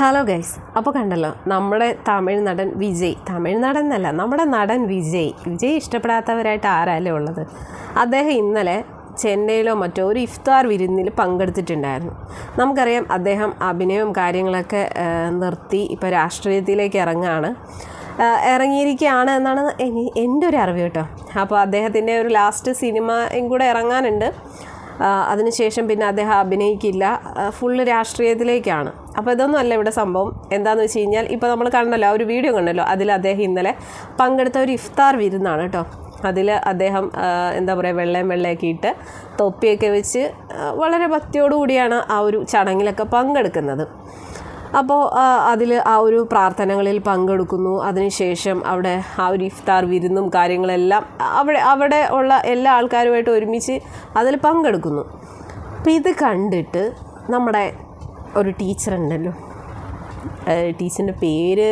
Hello guys അപ്പോൾ കണ്ടല്ലോ നമ്മുടെ തമിഴ് നടൻ വിജയ് തമിഴ് നടൻ എന്നല്ല നമ്മുടെ നടൻ വിജയ്. വിജയ് ഇഷ്ടപ്പെടാത്തവരായിട്ട് ആരല്ലേ ഉള്ളത്? അദ്ദേഹം ഇന്നലെ ചെന്നൈയിലോ മറ്റോ ഒരു ഇഫ്താർ വിരുന്നിൽ പങ്കെടുത്തിട്ടുണ്ടായിരുന്നു. നമുക്കറിയാം അദ്ദേഹം അഭിനയവും കാര്യങ്ങളൊക്കെ നിർത്തി ഇപ്പോൾ രാഷ്ട്രീയത്തിലേക്ക് ഇറങ്ങുകയാണ്. ഇറങ്ങിയിരിക്കുകയാണ് എന്നാണ് എനി- എന്റെ ഒരു അറിവ് കേട്ടോ. അപ്പോൾ അദ്ദേഹത്തിന്റെ ഒരു ലാസ്റ്റ് സിനിമയും കൂടെ ഇറങ്ങാനുണ്ട്. അതിനുശേഷം പിന്നെ അദ്ദേഹം അഭിനയിക്കില്ല. ഫുള്ള് രാഷ്ട്രീയത്തിലേക്കാണ്. അപ്പോൾ ഇതൊന്നും അല്ല ഇവിടെ സംഭവം. എന്താണെന്ന് വെച്ച് കഴിഞ്ഞാൽ ഇപ്പോൾ നമ്മൾ കണ്ടല്ലോ ആ ഒരു വീഡിയോ കണ്ടല്ലോ അതിൽ അദ്ദേഹം ഇന്നലെ പങ്കെടുത്ത ഒരു ഇഫ്താർ വിരുന്നാണ് കേട്ടോ. അതിൽ അദ്ദേഹം എന്താ പറയുക വെള്ളയും വെള്ളയൊക്കെ ഇട്ട് തൊപ്പിയൊക്കെ വെച്ച് വളരെ ഭക്തിയോടുകൂടിയാണ് ആ ഒരു ചടങ്ങിലൊക്കെ പങ്കെടുക്കുന്നത്. അപ്പോൾ അതിൽ ആ ഒരു പ്രാർത്ഥനകളിൽ പങ്കെടുക്കുന്നു. അതിനുശേഷം അവിടെ ആ ഒരു ഇഫ്താർ വിരുന്നും കാര്യങ്ങളെല്ലാം അവിടെ അവിടെ ഉള്ള എല്ലാ ആൾക്കാരുമായിട്ട് ഒരുമിച്ച് അതിൽ പങ്കെടുക്കുന്നു. അപ്പോൾ ഇത് കണ്ടിട്ട് നമ്മുടെ ഒരു ടീച്ചർ ഉണ്ടല്ലോ. ടീച്ചറിന്റെ പേര്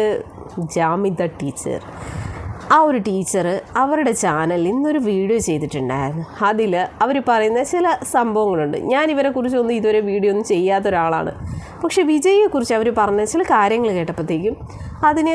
ജാമിദ ടീച്ചർ. ആ ഒരു ടീച്ചർ അവരുടെ ചാനലിൽ ഇന്നൊരു വീഡിയോ ചെയ്തിട്ടുണ്ടായിരുന്നു. അതിൽ അവർ പറയുന്ന ചില സംഭവങ്ങളുണ്ട്. ഞാൻ ഇവരെ കുറിച്ചൊന്നും ഇതുവരെ വീഡിയോ ഒന്നും ചെയ്യാത്ത ഒരാളാണ്. പക്ഷേ വിജയിയെക്കുറിച്ച് അവർ പറഞ്ഞ ചില കാര്യങ്ങൾ കേട്ടപ്പോഴത്തേക്കും അതിന്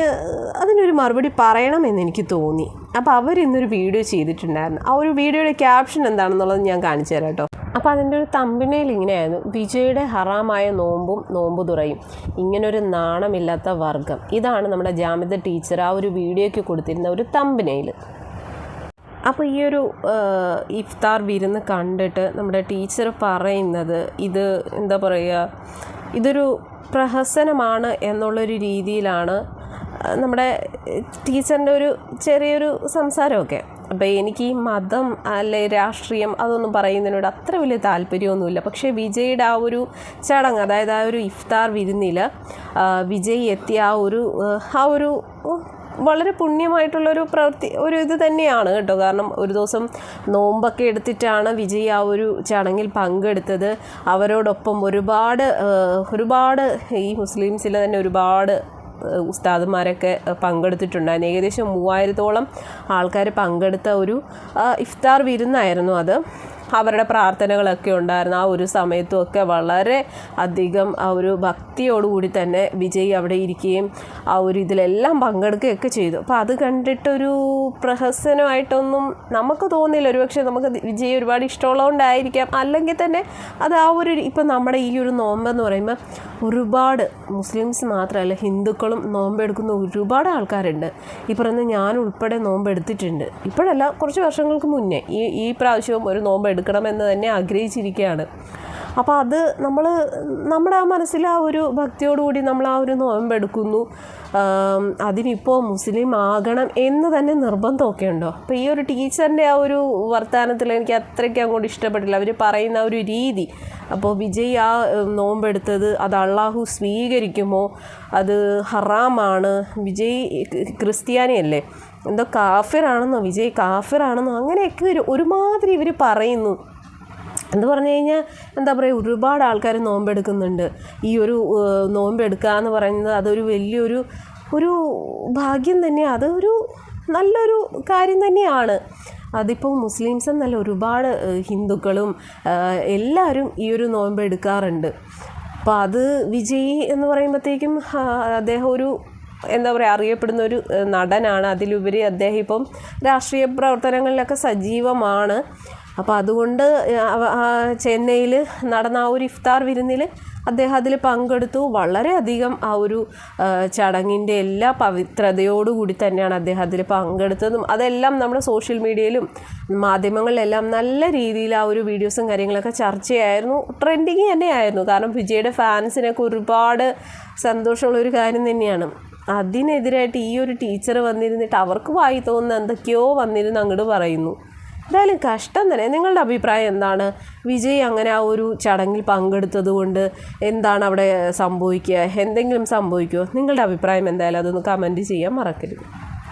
അതിനൊരു മറുപടി പറയണമെന്ന് എനിക്ക് തോന്നി. അപ്പോൾ അവർ ഇന്നൊരു വീഡിയോ ചെയ്തിട്ടുണ്ടായിരുന്നു. ആ ഒരു വീഡിയോയുടെ ക്യാപ്ഷൻ എന്താണെന്നുള്ളത് ഞാൻ കാണിച്ചു തരാം കേട്ടോ. അപ്പോൾ അതിന്റെ ഒരു തമ്പിനയിൽ ഇങ്ങനെയായിരുന്നു. വിജയുടെ ഹറാമായ നോമ്പും നോമ്പ് തുറയും. ഇങ്ങനൊരു നാണമില്ലാത്ത വർഗം. ഇതാണ് നമ്മുടെ ജാമിത ടീച്ചർ ആ ഒരു വീഡിയോയ്ക്ക് കൊടുത്തിരുന്ന ഒരു തമ്പിനയിൽ അപ്പോൾ ഈ ഒരു ഇഫ്താർ വിരുന്ന് കണ്ടിട്ട് നമ്മുടെ ടീച്ചർ പറയുന്നത് ഇത് എന്താ പറയുക ഇതൊരു പ്രഹസനമാണ് എന്നുള്ളൊരു രീതിയിലാണ് നമ്മുടെ ടീച്ചറിന്റെ ഒരു ചെറിയൊരു സംസാരമൊക്കെ. അപ്പോൾ എനിക്ക് ഈ മതം അല്ലെ രാഷ്ട്രീയം അതൊന്നും പറയുന്നതിനോട് അത്ര വലിയ താല്പര്യമൊന്നുമില്ല. പക്ഷേ വിജയുടെ ആ ഒരു ചടങ്ങ് അതായത് ആ ഒരു ഇഫ്താർ വിരുന്നിൽ വിജയ് എത്തിയ ആ ഒരു ആ, ഒരു വളരെ പുണ്യമായിട്ടുള്ളൊരു പ്രവൃത്തി ഒരു ഇത് തന്നെയാണ് കേട്ടോ. കാരണം ഒരു ദിവസം നോമ്പൊക്കെ എടുത്തിട്ടാണ് വിജയ് ആ ഒരു ചടങ്ങിൽ പങ്കെടുത്തത്. അവരോടൊപ്പം ഒരുപാട് ഒരുപാട് ഈ മുസ്ലിംസിലെ തന്നെ ഒരുപാട് ഉസ്താദുമാരൊക്കെ പങ്കെടുത്തിട്ടുണ്ടായിരുന്നു ഏകദേശം മൂവായിരത്തോളം ആൾക്കാർ പങ്കെടുത്ത ഒരു ഇഫ്താർ വിരുന്നായിരുന്നു അത്. അവരുടെ പ്രാർത്ഥനകളൊക്കെ ഉണ്ടായിരുന്നു. ആ ഒരു സമയത്തും ഒക്കെ വളരെ അധികം ആ ഒരു ഭക്തിയോടുകൂടി തന്നെ വിജയ് അവിടെ ഇരിക്കുകയും ആ ഒരു ഇതിലെല്ലാം പങ്കെടുക്കുകയൊക്കെ ചെയ്തു. അപ്പോൾ അത് കണ്ടിട്ടൊരു പ്രഹസനമായിട്ടൊന്നും നമുക്ക് തോന്നിയില്ല. ഒരുപക്ഷെ നമുക്ക് വിജയ് ഒരുപാട് ഇഷ്ടമുള്ളതുകൊണ്ടായിരിക്കാം. അല്ലെങ്കിൽ തന്നെ അത് ആ ഒരു ഇപ്പം നമ്മുടെ ഈ ഒരു നോമ്പെന്ന് പറയുമ്പോൾ ഒരുപാട് മുസ്ലിംസ് മാത്രമല്ല ഹിന്ദുക്കളും നോമ്പെടുക്കുന്ന ഒരുപാട് ആൾക്കാരുണ്ട്. ഈ പറയുന്ന ഞാൻ ഉൾപ്പെടെ നോമ്പ് എടുത്തിട്ടുണ്ട്. ഇപ്പോഴല്ല കുറച്ച് വർഷങ്ങൾക്ക് മുന്നേ ഈ ഈ പ്രാവശ്യവും ഒരു നോമ്പ് എടുക്കണമെന്ന് തന്നെ ആഗ്രഹിച്ചിരിക്കുകയാണ്. അപ്പോൾ അത് നമ്മൾ നമ്മുടെ ആ മനസ്സിൽ ആ ഒരു ഭക്തിയോടുകൂടി നമ്മൾ ആ ഒരു നോമ്പെടുക്കുന്നു. അതിനിപ്പോൾ മുസ്ലിം ആകണം എന്ന് തന്നെ നിർബന്ധമൊക്കെ ഉണ്ടോ? അപ്പോൾ ഈ ഒരു ടീച്ചറിന്റെ ആ ഒരു വർത്തമാനത്തിൽ എനിക്ക് അത്രയ്ക്ക് അങ്ങോട്ട് ഇഷ്ടപ്പെട്ടില്ല. അവർ പറയുന്ന ഒരു രീതി. അപ്പോൾ വിജയ് ആ നോമ്പ് നോമ്പെടുത്തത് അത് അള്ളാഹു സ്വീകരിക്കുമോ? അത് ഹറാമാണ്. വിജയ് ക്രി- ക്രിസ്ത്യാനിയല്ലേ? എന്തോ കാഫിറാണെന്നോ? വിജയ് കാഫിറാണെന്നോ? അങ്ങനെയൊക്കെ ഒരു ഒരുമാതിരി ഇവർ പറയുന്നു. എന്ന് പറഞ്ഞു കഴിഞ്ഞാൽ എന്താ പറയുക ഒരുപാട് ആൾക്കാർ നോമ്പെടുക്കുന്നുണ്ട്. ഈ ഒരു നോമ്പ് നോമ്പെടുക്കുക എന്ന് പറയുന്നത് അതൊരു വലിയൊരു ഒരു ഭാഗ്യം തന്നെ അതൊരു നല്ലൊരു കാര്യം തന്നെയാണ്. അതിപ്പോൾ മുസ്ലിംസ് എന്നല്ല ഒരുപാട് ഹിന്ദുക്കളും എല്ലാവരും ഈ ഒരു നോമ്പ് എടുക്കാറുണ്ട് അപ്പോൾ അത് വിജയി എന്ന് പറയുമ്പോഴത്തേക്കും അദ്ദേഹം ഒരു എന്താ പറയുക അറിയപ്പെടുന്ന ഒരു നടനാണ്. അതിലുപരി അദ്ദേഹം ഇപ്പം രാഷ്ട്രീയ പ്രവർത്തനങ്ങളിലൊക്കെ സജീവമാണ്. അപ്പോൾ അതുകൊണ്ട് ചെന്നൈയിൽ നടന്ന ആ ഒരു ഇഫ്താർ വിരുന്നിൽ അദ്ദേഹം അതിൽ പങ്കെടുത്തു. വളരെയധികം ആ ഒരു ചടങ്ങിന്റെ എല്ലാ പവിത്രതയോടുകൂടി തന്നെയാണ് അദ്ദേഹം അതിൽ പങ്കെടുത്തതും. അതെല്ലാം നമ്മൾ സോഷ്യൽ മീഡിയയിലും മാധ്യമങ്ങളിലെല്ലാം നല്ല രീതിയിൽ ആ ഒരു വീഡിയോസും കാര്യങ്ങളൊക്കെ ചർച്ചയായിരുന്നു. ട്രെൻഡിങ് തന്നെയായിരുന്നു. കാരണം വിജയുടെ ഫാൻസിനൊക്കെ ഒരുപാട് സന്തോഷമുള്ള ഒരു കാര്യം തന്നെയാണ്. അതിനെതിരായിട്ട് ഈ ഒരു ടീച്ചർ വന്നിരുന്നിട്ട് അവർക്ക് വായി തോന്നുന്ന എന്തൊക്കെയോ വന്നിരുന്ന് അങ്ങോട്ട് പറയുന്നു. എന്തായാലും കഷ്ടം തന്നെ. നിങ്ങളുടെ അഭിപ്രായം എന്താണ്? വിജയ് അങ്ങനെ ആ ഒരു ചടങ്ങിൽ പങ്കെടുത്തത് കൊണ്ട് എന്താണ് അവിടെ സംഭവിക്കുക? എന്തെങ്കിലും സംഭവിക്കുമോ നിങ്ങളുടെ അഭിപ്രായം എന്തായാലും അതൊന്ന് കമന്റ് ചെയ്യാൻ മറക്കരുത്.